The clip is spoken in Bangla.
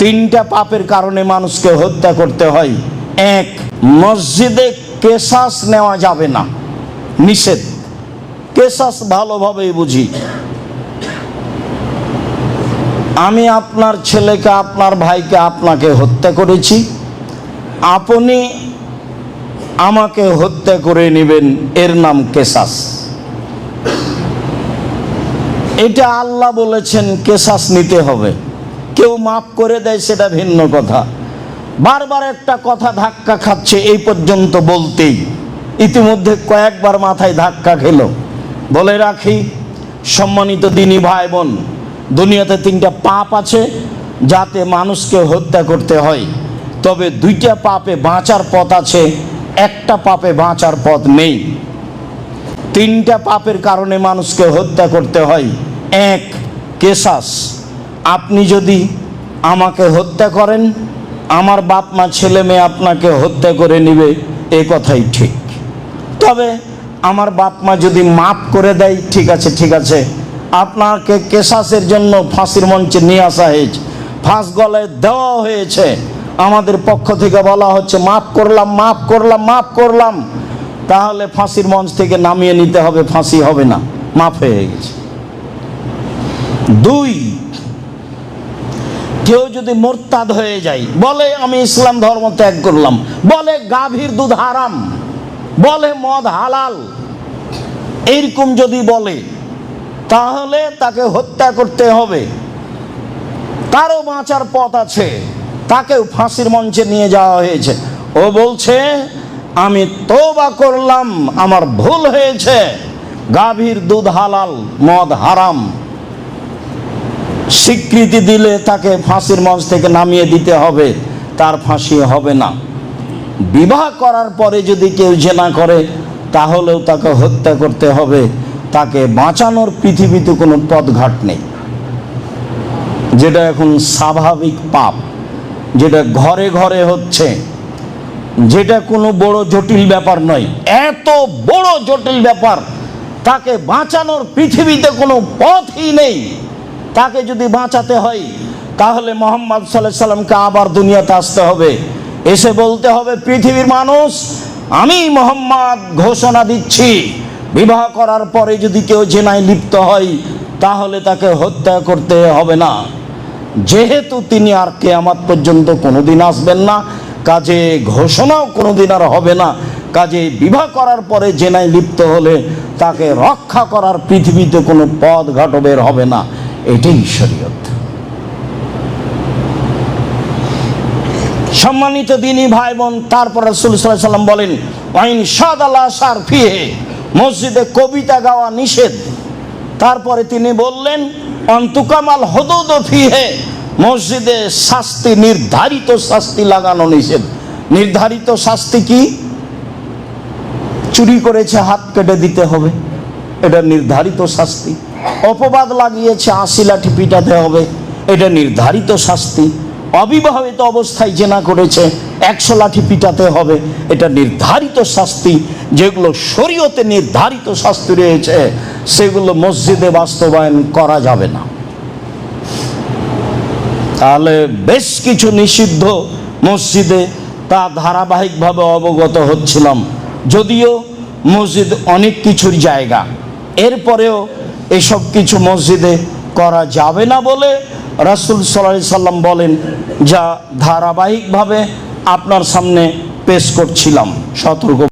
তিনটা পাপের কারণে মানুষকে হত্যা করতে হয়। এক, মসজিদে কেসাস নেওয়া যাবে না। নিষেধ। কেশাস ভালোভাবেই বুঝি। আমি আপনার ছেলেকে, আপনার ভাইকে, আপনাকে হত্যা করেছি। আপনি আমাকে হত্যা করে নেবেন, এর নাম কেসাস এটা আল্লাহ বলেছেন কেসাস নিতে হবে। কেউ মাফ করে দেয়, সেটা ভিন্ন কথা। বারবার একটা কথা ধাক্কা খাচ্ছে, এই পর্যন্ত বলতেই। ইতিমধ্যে কয়েকবার মাথায় ধাক্কা খেলো। বলে রাখি, সম্মানিত দিনী ভাই বোন দুনিয়াতে তিনটা পাপ আছে, যাতে মানুষকে হত্যা করতে হয়। তবে দুইটা পাপে বাঁচার পথ আছে, একটা পাপে বাঁচার পথ নেই। তিনটা পাপের কারণে মানুষকে হত্যা করতে হয়। এক কেসাস আপনি যদি আমাকে হত্যা করেন, আমার বাপ মা ছেলে মেয়ে আপনাকে হত্যা করে নিবে, এ কথাই ঠিক। তবে আমার বাপ মা যদি মাফ করে দেয়, ঠিক আছে ঠিক আছে, আপনাকে কেশাসের জন্য ফাঁসির মঞ্চে নিয়ে আসা হয়েছে। ফাঁস গলায় দেওয়া হয়েছে। আমাদের পক্ষ থেকে বলা হচ্ছে, মাফ করলাম মাফ করলাম মাফ করলাম। তাহলে ফাঁসির মঞ্চ থেকে নামিয়ে নিতে হবে, ফাঁসি হবে না। মাফ হয়ে গেছে। দুই কেউ যদি মোরতাদ হয়ে যায়, বলে আমি ইসলাম ধর্ম ত্যাগ করলাম, বলে গাভীর দুধ হারাম, বলে মদ হালাল এইরকম যদি বলে, তাহলে তাকে হত্যা করতে হবে। তারও বাঁচার পথ আছে, তাকেও ফাঁসির মঞ্চে নিয়ে যাওয়া হয়েছে। ও বলছে, আমি তোবা করলাম, আমার ভুল হয়েছে, গাভীর দুধ হালাল, মদ হারাম। স্বীকৃতি দিলে তাকে ফাঁসির মঞ্চ থেকে নামিয়ে দিতে হবে, তার ফাঁসি হবে না। বিবাহ করার পরে যদি কেউ জেনা করে, তাহলেও তাকে হত্যা করতে হবে। তাকে বাঁচানোর পৃথিবীতে কোনো পথঘাট নেই। যেটা এখন স্বাভাবিক পাপ, যেটা ঘরে ঘরে হচ্ছে, যেটা কোনো বড় জটিল ব্যাপার নয়, এত বড় জটিল ব্যাপার, তাকে বাঁচানোর পৃথিবীতে কোনো পথই নেই। তাকে যদি বাঁচাতে হয়, তাহলে মোহাম্মদ সাল্লাহ সাল্লামকে আবার দুনিয়াতে আসতে হবে। এসে বলতে হবে, পৃথিবীর মানুষ, আমি মোহাম্মদ ঘোষণা দিচ্ছি। বিবাহ করার পরে যদি কেউ জেনায় লিপ্ত হয়, তাহলে তাকে হত্যা করতে হবে না। যেহেতু তিনি আর কেয়ামাত পর্যন্ত কোনোদিন আসবেন না, কাজে ঘোষণাও কোনোদিন আর হবে না। কাজে বিবাহ করার পরে জেনায় লিপ্ত হলে তাকে রক্ষা করার পৃথিবীতে কোনো পথ ঘাট বের হবে না। এটাই শরীয়ত। সম্মানিত দিনী ভাই বোন তারপর রসুল সাল্লাম বলেন, ওয়াইন সাদ আল্লাহ সার ফিহে মসজিদে কবিতা গাওয়া নিষেধ। তারপরে তিনি বললেন, অন্তুকামাল হদৌদ ফিহে মসজিদে শাস্তি, নির্ধারিত শাস্তি লাগানো নিষেধ। নির্ধারিত শাস্তি কি? চুরি করেছে, হাত কেটে দিতে হবে। এটা নির্ধারিত শাস্তি। অপবাদ লাগিয়েছে আশি লাঠি পিটাতে হবে। এটা নির্ধারিত শাস্তি। অবিবাহিত অবস্থায় জেনা করেছে, একশো লাঠি পিটাতে হবে। এটা নির্ধারিত শাস্তি। যেগুলো শরীয়তে নির্ধারিত শাস্তি রয়েছে, সেগুলো মসজিদে বাস্তবায়ন করা যাবে না। তাহলে বেশ কিছু নিষিদ্ধ মসজিদে তা ধারাবাহিকভাবে অবগত হচ্ছিলাম। যদিও মসজিদ অনেক কিছুর জায়গা। এরপরেও এসব কিছু মসজিদে করা যাবে না বলে রাসুল সাল্লা সাল্লাম বলেন, যা ধারাবাহিকভাবে আপনার সামনে পেশ করছিলাম। সতর্ক